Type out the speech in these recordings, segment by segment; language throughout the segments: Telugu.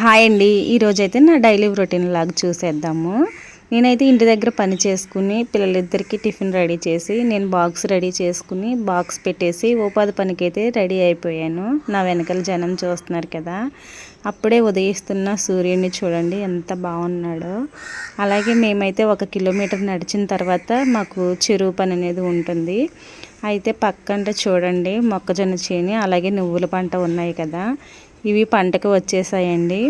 హాయ్ అండి. ఈరోజైతే నా డైలీ రొటీన్ లాగా చూసేద్దాము. నేనైతే ఇంటి దగ్గర పని చేసుకుని పిల్లలిద్దరికి టిఫిన్ రెడీ చేసి నేను బాక్స్ రెడీ చేసుకుని బాక్స్ పెట్టేసి ఉపాధి పనికైతే రెడీ అయిపోయాను. నా వెనకాల జనం చూస్తున్నారు కదా. అప్పుడే ఉదయిస్తున్న సూర్యుడిని చూడండి ఎంత బాగున్నాడో. అలాగే మేమైతే ఒక కిలోమీటర్ నడిచిన తర్వాత మాకు చెరువు పని అనేది ఉంటుంది. అయితే పక్కంట చూడండి మొక్కజొన్న చేని అలాగే నువ్వుల పంట ఉన్నాయి కదా. ఇవి పంటకు వచ్చేసాయండి.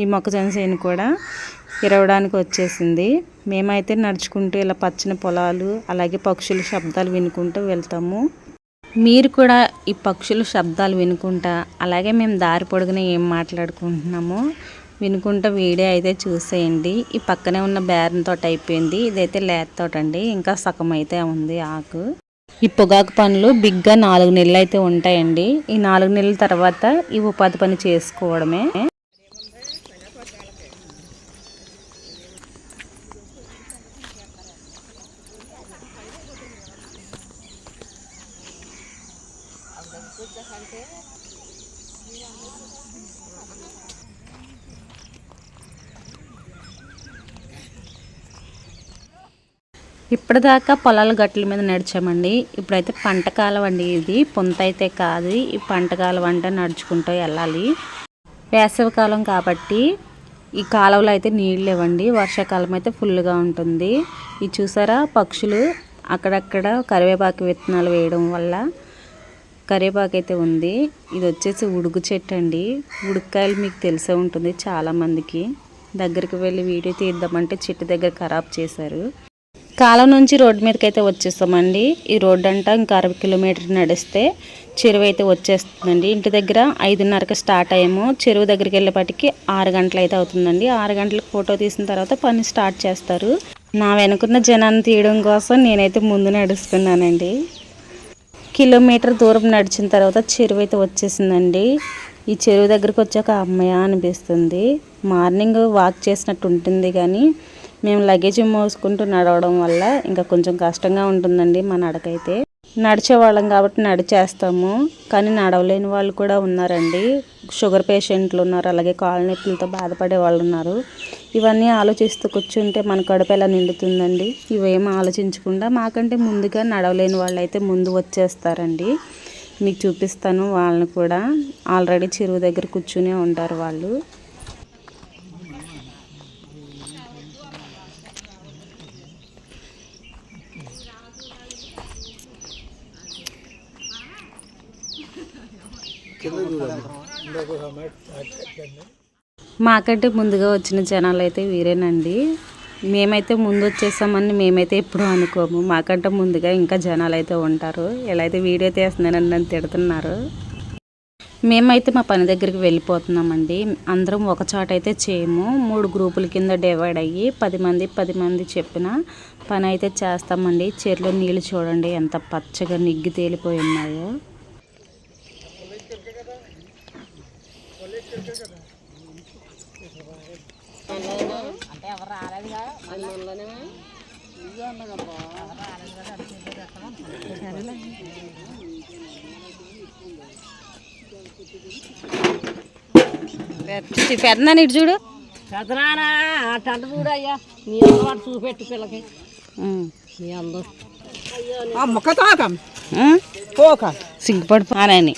ఈ మొక్కజొన్న చేను కూడా ఇరవడానికి వచ్చేసింది. మేమైతే నడుచుకుంటూ ఇలా పచ్చని పొలాలు అలాగే పక్షుల శబ్దాలు వినుకుంటూ వెళ్తాము. మీరు కూడా ఈ పక్షుల శబ్దాలు వినుకుంటా అలాగే మేము దారి పొడుగున ఏం మాట్లాడుకుంటున్నామో వినుకుంటా వీడియో అయితే చూసేయండి. ఈ పక్కనే ఉన్న బేరం తోట అయిపోయింది. ఇదైతే లేత తోట అండి. ఇంకా సగం అయితే ఉంది ఆకు. ఈ పొగాకు పనులు బిగ్గా నాలుగు నెలలు అయితే ఉంటాయండి. ఈ నాలుగు నెలల తర్వాత ఈ ఉపాధి పని చేసుకోవడమే. ఇప్పటిదాకా పొలాల గట్ల మీద నడిచామండి. ఇప్పుడైతే పంట కాలం అండి ఇది. పొంత అయితే కాదు. ఈ పంట కాలం అంటే నడుచుకుంటూ వెళ్ళాలి. వేసవికాలం కాబట్టి ఈ కాలువలో అయితే నీళ్ళు లేవండి. వర్షాకాలం అయితే ఫుల్గా ఉంటుంది. ఇది చూసారా పక్షులు అక్కడక్కడ కరివేపాకు విత్తనాలు వేయడం వల్ల కరివేపాకు అయితే ఉంది. ఇది వచ్చేసి ఉడుకు చెట్టు అండి. ఉడుకాయలు మీకు తెలిసే ఉంటుంది చాలామందికి. దగ్గరికి వెళ్ళి వీడియో తీద్దామంటే చెట్టు దగ్గర ఖరాబ్ చేశారు. కాలం నుంచి రోడ్డు మీదకి అయితే వచ్చేస్తామండి. ఈ రోడ్డు అంట ఇంకా అరవై కిలోమీటర్ నడిస్తే చెరువు అయితే వచ్చేస్తుందండి. ఇంటి దగ్గర ఐదున్నరకి స్టార్ట్ అయ్యాము. చెరువు దగ్గరికి వెళ్ళేపటికి ఆరు గంటలు అయితే అవుతుందండి. ఆరు గంటలకు ఫోటో తీసిన తర్వాత పని స్టార్ట్ చేస్తారు. నా వెనుకున్న జనాన్ని తీయడం కోసం నేనైతే ముందు నడుస్తున్నానండి. కిలోమీటర్ దూరం నడిచిన తర్వాత చెరువు అయితే వచ్చేసిందండి. ఈ చెరువు దగ్గరికి వచ్చాక అమ్మయ్య అనిపిస్తుంది. మార్నింగ్ వాక్ చేసినట్టు ఉంటుంది కానీ మేము లగేజ్ మోసుకుంటూ నడవడం వల్ల ఇంకా కొంచెం కష్టంగా ఉంటుందండి మా నడకైతే. నడిచే వాళ్ళం కాబట్టి నడిచేస్తాము. కానీ నడవలేని వాళ్ళు కూడా ఉన్నారండి. షుగర్ పేషెంట్లు ఉన్నారు అలాగే కాళ్ళ నొప్పులతో బాధపడే వాళ్ళు ఉన్నారు. ఇవన్నీ ఆలోచిస్తూ కూర్చుంటే మన కడుపు ఎలా నిండుతుందండి? ఇవేం ఆలోచించకుండా మాకంటే ముందుగా నడవలేని వాళ్ళు అయితే ముందు వచ్చేస్తారండి. మీకు చూపిస్తాను వాళ్ళని కూడా. ఆల్రెడీ చెరువు దగ్గర కూర్చునే ఉంటారు వాళ్ళు. మాకంటే ముందుగా వచ్చిన జనాలు అయితే వీరేనండి. మేమైతే ముందు వచ్చేసామని మేమైతే ఎప్పుడు అనుకోము. మాకంటే ముందుగా ఇంకా జనాలు అయితే ఉంటారు. ఎలా అయితే వీడియో తీస్తున్నానని నన్ను తిడుతున్నారు. మేమైతే మా పని దగ్గరికి వెళ్ళిపోతున్నామండి. అందరం ఒక చోట అయితే చేయము. మూడు గ్రూపుల కింద డివైడ్ అయ్యి పది మంది పది మంది చెప్పిన పని అయితే చేస్తామండి. చెరులో నీళ్ళు చూడండి ఎంత పచ్చగా నిగ్గి తేలిపోయి ఉన్నాయో. పెద్దనా ఇటు చూడు. పెదనానా అటంట చూడయ్యా నీ అలవాటు చూపెట్టు పిల్లకి. నీ అందం. ఆ మొక్క తాకం. పోక సిగ్గుపడిపోనని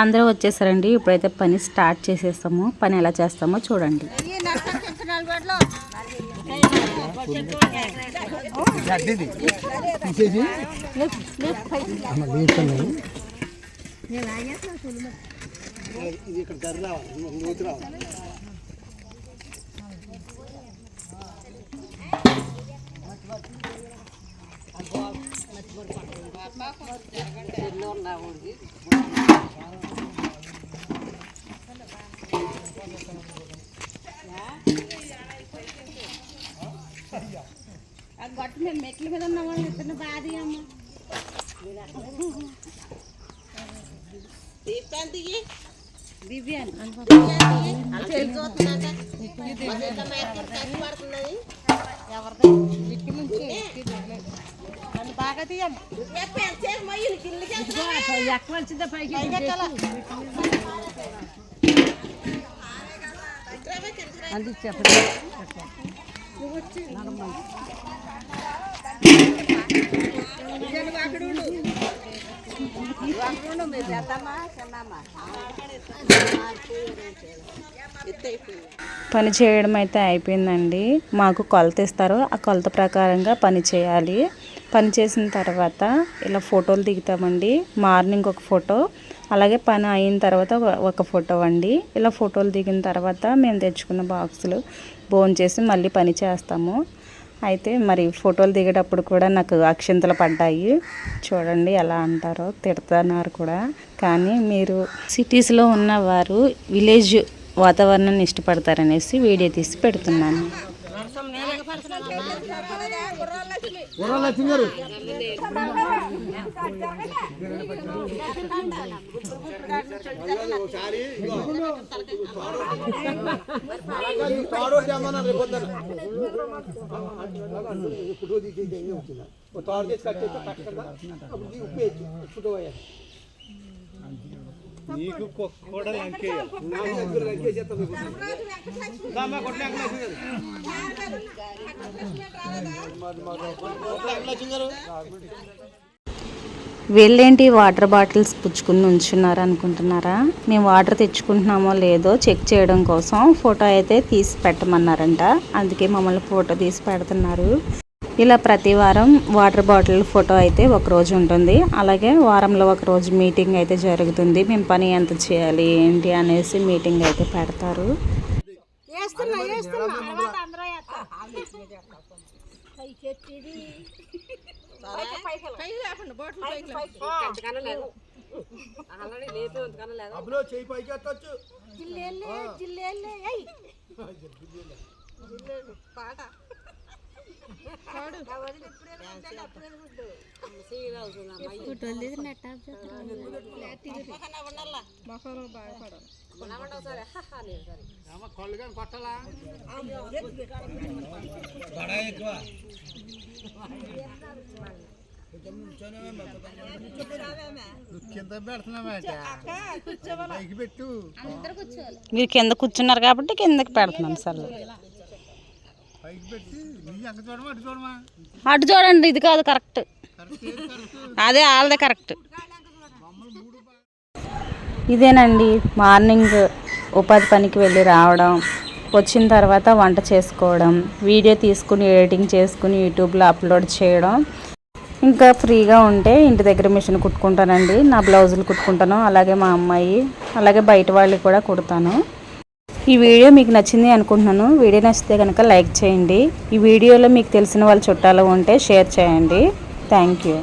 అందరూ వచ్చేసారండి. ఇప్పుడైతే పని స్టార్ట్ చేసేస్తాము. పని ఎలా చేస్తామో చూడండి. ఇక్కడ గట్టు మేము మెట్ల మీద ఉన్నామని ఇతను బాధ అమ్మ దివ్యాన్ చూస్తున్నాక ఎవరిదో? ఇటు నుంచి బాగా తీయమ్మ. ఎక్కవలసిందే పైకి అది పని చేయడం అయితే అయిపోయిందండి. మాకు కొలత ఇస్తారు. ఆ కొలత ప్రకారంగా పని చేయాలి. పని చేసిన తర్వాత ఇలా ఫోటోలు దిగుతామండి. మార్నింగ్ ఒక ఫోటో అలాగే పని అయిన తర్వాత ఒక- ఫోటో అండి. ఇలా ఫోటోలు దిగిన తర్వాత మేము తెచ్చుకున్న బాక్సులు చేసి మళ్ళీ పని చేస్తాము. అయితే మరి ఫోటోలు దిగేటప్పుడు కూడా నాకు అక్షింతలు పడ్డాయి. చూడండి ఎలా అంటారో తిడుతున్నారు కూడా. కానీ మీరు సిటీస్లో ఉన్నవారు విలేజ్ వాతావరణాన్ని ఇష్టపడతారనేసి వీడియో తీసి పెడుతున్నాను. గుర్రాలక్ష్మి గారు ఫోటో దిగి వచ్చిందా తాడు చేసి కట్టేస్తే కట్టకుండా అప్పుడు ఉప్పు వేయచ్చు ఫోటో అయ్యారు నీకు కూడా లంకే లంకేసేస్తాం లక్ష్మి గారు. వీళ్ళేంటి వాటర్ బాటిల్స్ పుచ్చుకుని ఉంచున్నారు అనుకుంటున్నారా? మేము వాటర్ తెచ్చుకుంటున్నామో లేదో చెక్ చేయడం కోసం ఫోటో అయితే తీసి పెట్టమన్నారంట. అందుకే మమ్మల్ని ఫోటో తీసి పెడుతున్నారు. ఇలా ప్రతి వారం వాటర్ బాటిల్ ఫోటో అయితే ఒక రోజు ఉంటుంది. అలాగే వారంలో ఒక రోజు మీటింగ్ అయితే జరుగుతుంది. మేము పని ఎంత చేయాలి ఏంటి అనేసి మీటింగ్ అయితే పెడతారు. అప్పుడు మీరు కింద కూర్చున్నారు కాబట్టి కిందకి పెడుతున్నాను సార్ పైకి పెట్టి నీ అంక చూడమా అటు చూడండి ఇది కాదు కరెక్ట్. అదే వాళ్ళదే కరెక్ట్. ఇదేనండి మార్నింగ్ ఉపాధి పనికి వెళ్ళి రావడం వచ్చిన తర్వాత వంట చేసుకోవడం వీడియో తీసుకుని ఎడిటింగ్ చేసుకుని యూట్యూబ్లో అప్లోడ్ చేయడం. ఇంకా ఫ్రీగా ఉంటే ఇంటి దగ్గర మిషన్ కుట్టుకుంటానండి. నా బ్లౌజులు కుట్టుకుంటాను అలాగే మా అమ్మాయి అలాగే బయట వాళ్ళకి కూడా కుడతాను. ఈ వీడియో మీకు నచ్చింది అనుకుంటున్నాను. వీడియో నచ్చితే కనుక లైక్ చేయండి. ఈ వీడియోలో మీకు తెలిసిన వాళ్ళ చుట్టాలు ఉంటే షేర్ చేయండి. Thank you.